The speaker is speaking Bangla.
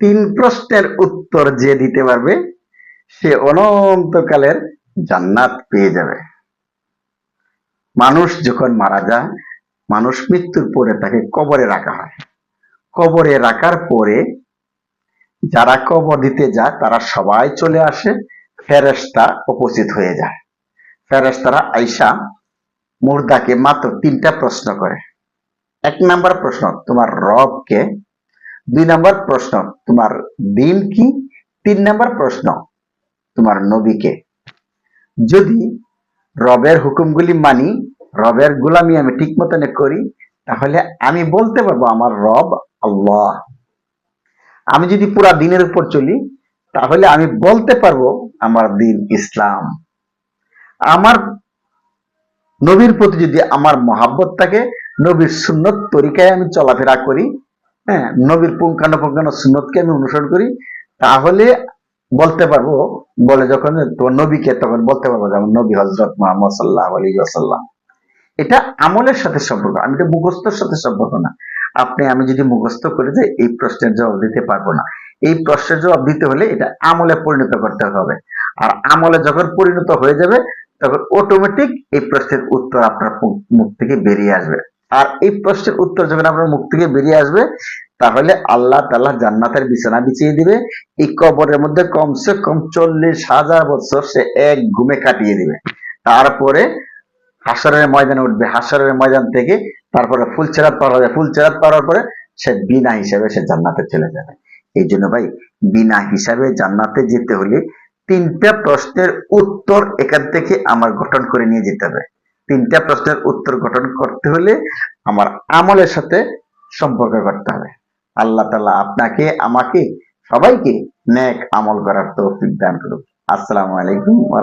তিন প্রশ্নের উত্তর যে দিতে পারবে, সে অনন্তকালের জান্নাত পেয়ে যাবে। মানুষ যখন মারা যায়, মানুষ মৃত্যুর পরে তাকে কবরে রাখা হয়। কবরে রাখার পরে যারা কবর দিতে যায়, তারা সবাই চলে আসে, ফেরেশতা উপস্থিত হয়ে যায়। ফেরেশতারা আইসা মুর্দাকে মাত্র তিনটা প্রশ্ন করে। এক নাম্বার প্রশ্ন, তোমার রব কে দুই নাম্বার প্রশ্ন, তোমার দিন কি? তিন নাম্বার প্রশ্ন, তোমার নবীকে যদি রবের হুকুমগুলি মানি, রবের গুলামি আমি ঠিক মতন করি, তাহলে আমি বলতে পারব আমার রব আল্লাহ। আমি যদি পুরা দিনের উপর চলি, তাহলে আমি বলতে পারব আমার দিন ইসলাম। আমার নবীর প্রতি যদি আমার মহাব্বত থাকে, নবীর সুন্নত তরিকায় আমি চলাফেরা করি হ্যাঁ নবীর পুঙ্খানুপুঙ্খানু সুন্নতকে আমি অনুসরণ করি, তাহলে বলতে পারব, বলে যখন তোমার নবীকে তখন বলতে পারব যেমন নবী হজরত মোহাম্মদ সাল্লাহ আলী আসাল্লাম এটা আমলের সাথে সম্পর্ক, আমি এটা মুখস্থর সাথে সম্পর্ক না। আপনি, আমি যদি মুখস্থ করে যাই, এই প্রশ্নের জবাব দিতে পারব না। এই প্রশ্নের জবাব দিতে হলে এটা আমলে পরিণত করতে হবে। আর আমলে যখন পরিণত হয়ে যাবে, তখন অটোমেটিক এই প্রশ্নের উত্তর আপনার মুখ থেকে বেরিয়ে আসবে। আর এই প্রশ্নের উত্তর যখন আপনার মুখ থেকে বেরিয়ে আসবে তাহলে আল্লাহ তাল্লাহ জান্নাতের বিছানা বিছিয়ে দিবে। এই কবরের মধ্যে কমসে কম চল্লিশ হাজার বছর সে এক ঘুমে কাটিয়ে দিবে। তারপরে হাসরের ময়দানে উঠবে। হাসরের ময়দান থেকে তারপরে ফুল চেরাত পার হবে। ফুল চেরাত পাওয়ার পরে সে বিনা হিসাবে সে জান্নাতে চলে যাবে। এই জন্য ভাই, বিনা হিসাবে জান্নাতে যেতে হলে তিনটা প্রশ্নের উত্তর এখান থেকে আমার গঠন করে নিয়ে যেতে হবে। তিনটা প্রশ্নের উত্তর গঠন করতে হলে আমার আমলের সাথে সম্পর্ক করতে হবে। আল্লাহ তালা আপনাকে আমাকে সবাইকে ন্যাক আমল করার তৌফিক দান করুক। আসসালামু আলাইকুম ওয়া